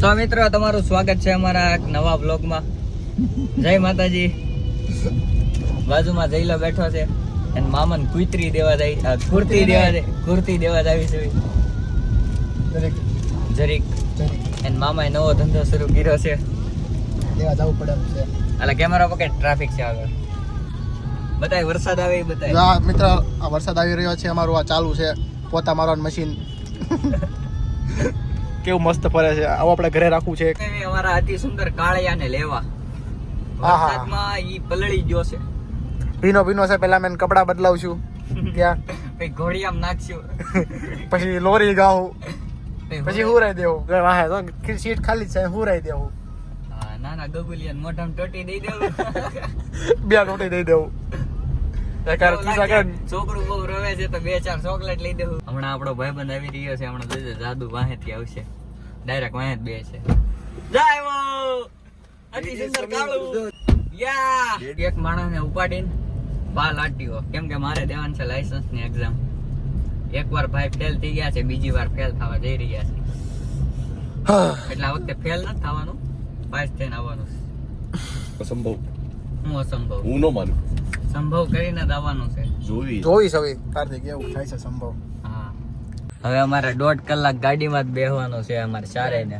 તો મિત્રો તમારું સ્વાગત છે અમારા એક નવા બ્લોગમાં જય માતાજી. બાજુમાં જઈલો બેઠો છે અને મામન કુતરી દેવા જાય કુર્તી દેવા જાય કુર્તી દેવા જાવી છે. જરીક. એન અને મામાએ નવો ધંધો શરૂ કર્યો છે. લેવા જવું પડે છે. એટલે કેમેરા પકડ ટ્રાફિક છે આગળ. બતાય વરસાદ આવે બધાય. બતાય આ મિત્ર આ વરસાદ આવી રહ્યો છે અમારું આ ચાલુ છે. પોતા મારવાનું મશીન કેવું મસ્ત ફરે છે. આવું આપણે ઘરે રાખવું છે. અમારા અતિ સુંદર કાળિયાને લેવા. વરસાદમાં ઈ પલળી ગયો છે. ભીનો ભીનો છે પેલા મેં કપડા બદલાવશું. ત્યાં પછી ઘોડિયામ નાખશું. પછી લોરી ગાવું પછી હું રહી દેવું. વાહે તો સીટ ખાલી છે હું રહી દેવું નાના ગગુલિયન મોઢામાં ટોટી દઈ દેવું. બે ટોટી દઈ દેવું. છોકરું બહુ રવે છે તો બે ચાર ચોકલેટ લઈ દેવું. હમણાં આપણો ભાઈબંધ આવી રહ્યો છે હમણાં જાદુ વાહેથી આવશે. ડાયરેક્ટ વાહે જ બે છે. હો! અતિ સુંદર કાળું! યા! એક માણસને ઉપાડીને બા લાટ્યો કેમ કે મારે દેવાનું છે લાયસન્સની એક્ઝામ એકવાર ભાઈ ફેલ થઈ ગયા છે બીજી વાર ફેલ થવા જઈ રહ્યા છે. એટલે આ વખતે ફેલ ન થવાનું પાસ થઈને આવવાનું. અસંભવ. હું અસંભવ. હું ન માનું. સંભવ કરીને જ આવવાનું છે. જોઈ. જોઈ સવી કાર્તિક એવું થાય છે સંભવ. હા. હવે અમારે દોઢ કલાક ગાડીમાં જ બેહવાનો છે અમારે ચારે ને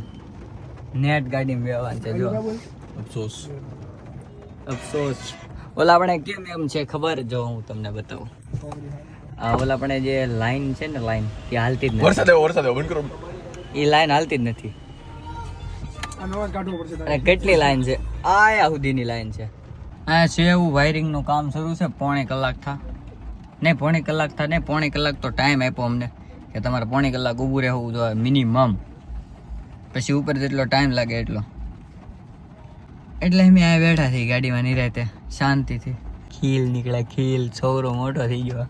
નેટ ગાડીમાં બેહવાનું છે જો. અફસોસ. અફસોસ. ઓલા આપણે કેમ એમ છે ખબર? જો હું તમને બતાવું. આ ઓલા આપણે જે લાઈન છે ને લાઈન એ હાલતી જ નથી. વરસાદ આવ્યો વરસાદ આવ્યો. બંધ કરો. એ લાઈન હાલતી જ નથી. આનો અવાજ કાઢવો પડશે અને કેટલી લાઈન છે? આયા સુધીની લાઈન છે. આ છે એવું વાયરિંગનું કામ શરૂ છે પોણે કલાક થા. નહીં પોણે કલાક થા નહીં પોણે કલાક તો ટાઈમ આપ્યો અમને. કે તમારે પોણી કલાક ઊભું રહેવું જોઈએ મિનિમમ પછી ઉપર જેટલો ટાઈમ લાગે એટલો. એટલે અમે આ બેઠા થઈ ગાડીમાં નિરાતે શાંતિથી. ખીલ નીકળે ખીલ છોકરો મોટો થઈ ગયો.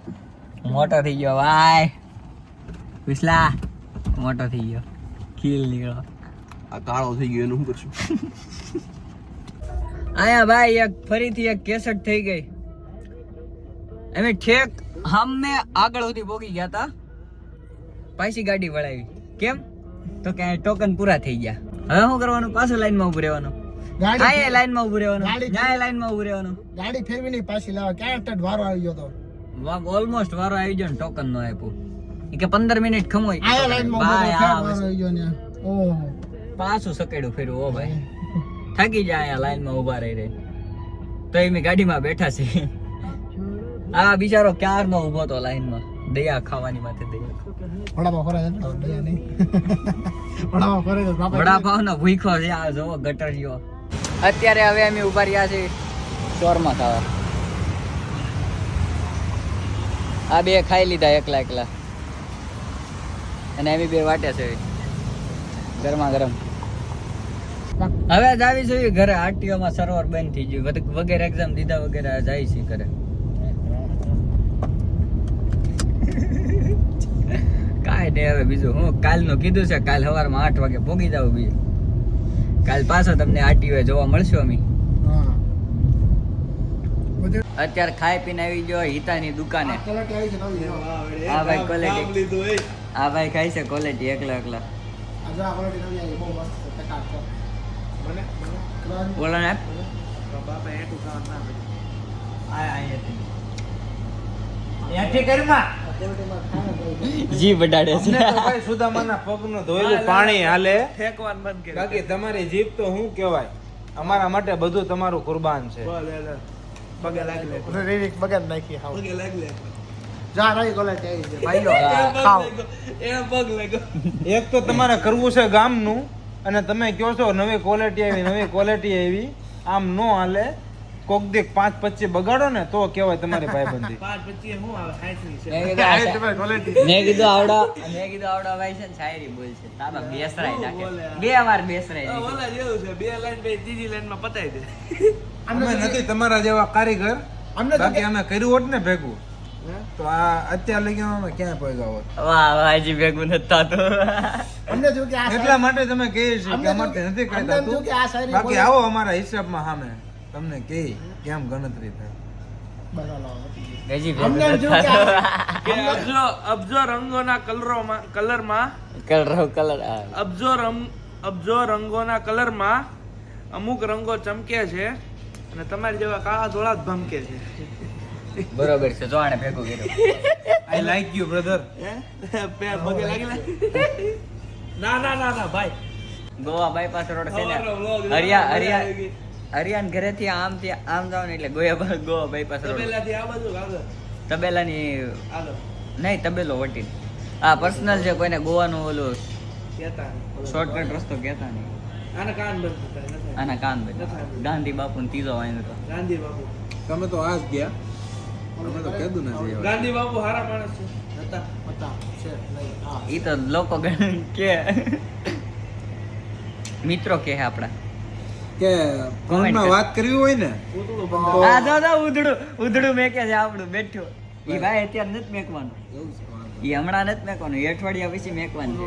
મોટો થઈ ગયો ભાઈ. વિસલા મોટો થઈ ગયો. ખીલ નીકળો. આ કાળો થઈ ગયો એનું શું કરશું? આયા ભાઈ એક ફરીથી એક કેસેટ થઈ ગઈ. અમે ઠેક હમને આગળ સુધી ભોગી ગયા તા પાછી ગાડી વળાવી. કેમ? તો કે ટોકન પૂરા થઈ ગયા. હવે શું કરવાનું? પાછું લાઈનમાં ઉભું રહેવાનું. ગાડી લાઈનમાં ઉભું રહેવાનું. ગાડી- લાઈનમાં ઉભું રહેવાનું. ગાડી ફેરવી પાછી લાવવા. ક્યાં ટટ વારો આવી ગયો તો. ઓલમોસ્ટ વારો આવી ગયો ને ટોકન નો આપ્યું કે પંદર મિનિટ ઊભો ઓહો. પાછું સકેડું ફેરવું ઓ ભાઈ. થાકી જાય આ લાઈનમાં ઊભા રહી રહી. તો એમ ગાડીમાં બેઠા છે. આ બિચારો ક્યારનો ઊભો તો લાઈનમાં? દયા ખાવાની માથે દયા. વડાપાવ ફરે છે? દયા નહીં. વડાપાવ ફરે છે વડાપાવ નો ભૂખો છે આ જોવો ગટરિયો અત્યારે હવે અમે ઊભા રહ્યા છીએ ચોરમાં ખાવા. આ બે ખાઈ લીધા એકલા એકલા. અને એમ બે વાટે છે ગરમા ગરમ. હવે જ આવી જોઈએ ઘરે આરટીઓમાં સર્વર બંધ થઈ ગયું. વગેરે એક્ઝામ દીધા વગેરે જાય છે ઘરે. નહીં હવે બીજું હું કાલનું કીધું છે કાલ સવારમાં આઠ વાગે ભોગી જાવ બીજું. કાલ પાછો તમને આરટીઓ જોવા મળશું અમે. અત્યારે ખાઈ પીને આવી ગયો હિતાની દુકાને. આ ભાઈ ક્વોલિટી. આ ભાઈ ખાઈ છે ક્વોલિટી એકલા એકલા. આ આ બોલો ને. બાપા એટલું ખાવાનું ના ક્વોલિટીમાં ખાને જી બડાડે છે. ભાઈ સુદામાના પગનો ધોયેલું પાણી હાલે. બાકી તમારી જીભ તો શું કહેવાય? અમારા માટે બધું તમારું કુરબાન છે. રીરિક બગાડ નાખી હાવ. જા નવી ક્વોલિટી આવી છે ભાઈ લો ખાવ એક તો તમારે કરવું છે ગામનું અને તમે કહો છો નવી ક્વોલિટી આવી નવી ક્વોલિટી આવી. આમ નો હાલે. કોક દેખ પાંચ પચીસ બગાડો ને તો કેવાય તમારી ભાઈબંધી. મેં ક્વોલિટી મેં કીધું આવડા મેં કીધું આવડા ભાઈ છે ને શાયરી બોલ છે. તાબા બેસરાય નાખે. બે વાર બેસરાઈ નાખે. અમે નથી તમારા જેવા કારીગર. અમને બાકી અમે કર્યું હોત ને ભેગું. તો આ અત્યાર લગી અમે ક્યાં પહોંચ્યા હોત? વાહ વાહ ભેગું નતા તો અમને જો કે આ એટલા માટે તમે કહે છે કે અમારે નથી કહેતા બાકી આવો અમારા હિસાબમાં સામે. તમને કહી કેમ ગણતરી થાય? બરાબર. હજી અમને ભેગું એમ નથી થયું કે થતું. આ- કે અબજો અબજો રંગોના કલરોમાં કલરમાં કલર કલર અબજો રંગ અબજો રંગોના કલરમાં અમુક રંગો ચમકે છે અને તમારી જેવા કાળા ધોળા જ ભમકે છે. બરોબર છે જો ભેગું કર્યું. આઈ લાઈક યુ બ્રધર પેર પગે લાગેલા ના ના ના ના ભાઈ. ગોવા બાયપાસ રોડ છે ને. હરિયા. હરિયાન ઘરેથી આમ થી આમ જાવ ને એટલે ગોયા ગોવા ભાઈ રોડ તબેલાથી આ બાજુ આગળ? તબેલાની આગળ. નહીં તબેલો વટી. આ પર્સનલ છે કોઈને ગોવાનું ઓલું કહેતા. શોર્ટકટ રસ્તો કહેતા નહીં. આને કાન બંધ આના કાન ભાઈ ગાંધી બાપુ ત્રીજો વાયનો તો ગાંધી બાપુ. તમે તો આ ગયા. અમે તો કીધું નથી ગાંધી બાપુ હારા માણસ છે. હતા ઈ તો લોકો કે. મિત્રો કે હે આપડા. કે ફોનમાં વાત કરવી હોય ને પૂતળું તો તો ઉધડું ઉધડું મેકે છે આપણું બેઠું. એ ભાઈ અત્યારે નથી મેકવાનું. ઈ હમણાં નથી મેકવાનું અઠવાડિયા પછી મેકવાનું છે.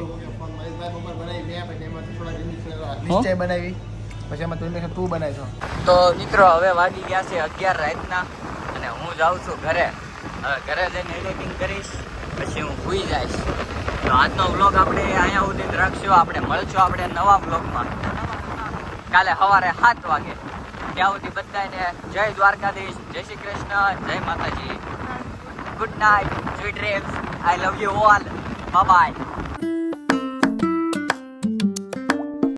નિશ્ચય બનાવી. પછી એમાં તું તું બનાવી છો તો મિત્રો હવે વાગી ગયા છે અગિયાર રાતના અને હું જાઉં છું ઘરે. હવે ઘરે જઈને એડિટિંગ કરીશ પછી હું ભૂઈ જઈશ. તો આજનો વ્લોગ આપણે અહીંયા સુધી રાખશું. આપણે મળશું આપણે નવા વ્લોગમાં કાલે સવારે સાત વાગે. ત્યાં સુધી બધાને જય દ્વારકાધીશ જય શ્રી કૃષ્ણ જય માતાજી. Good night sweet dreams I love you all bye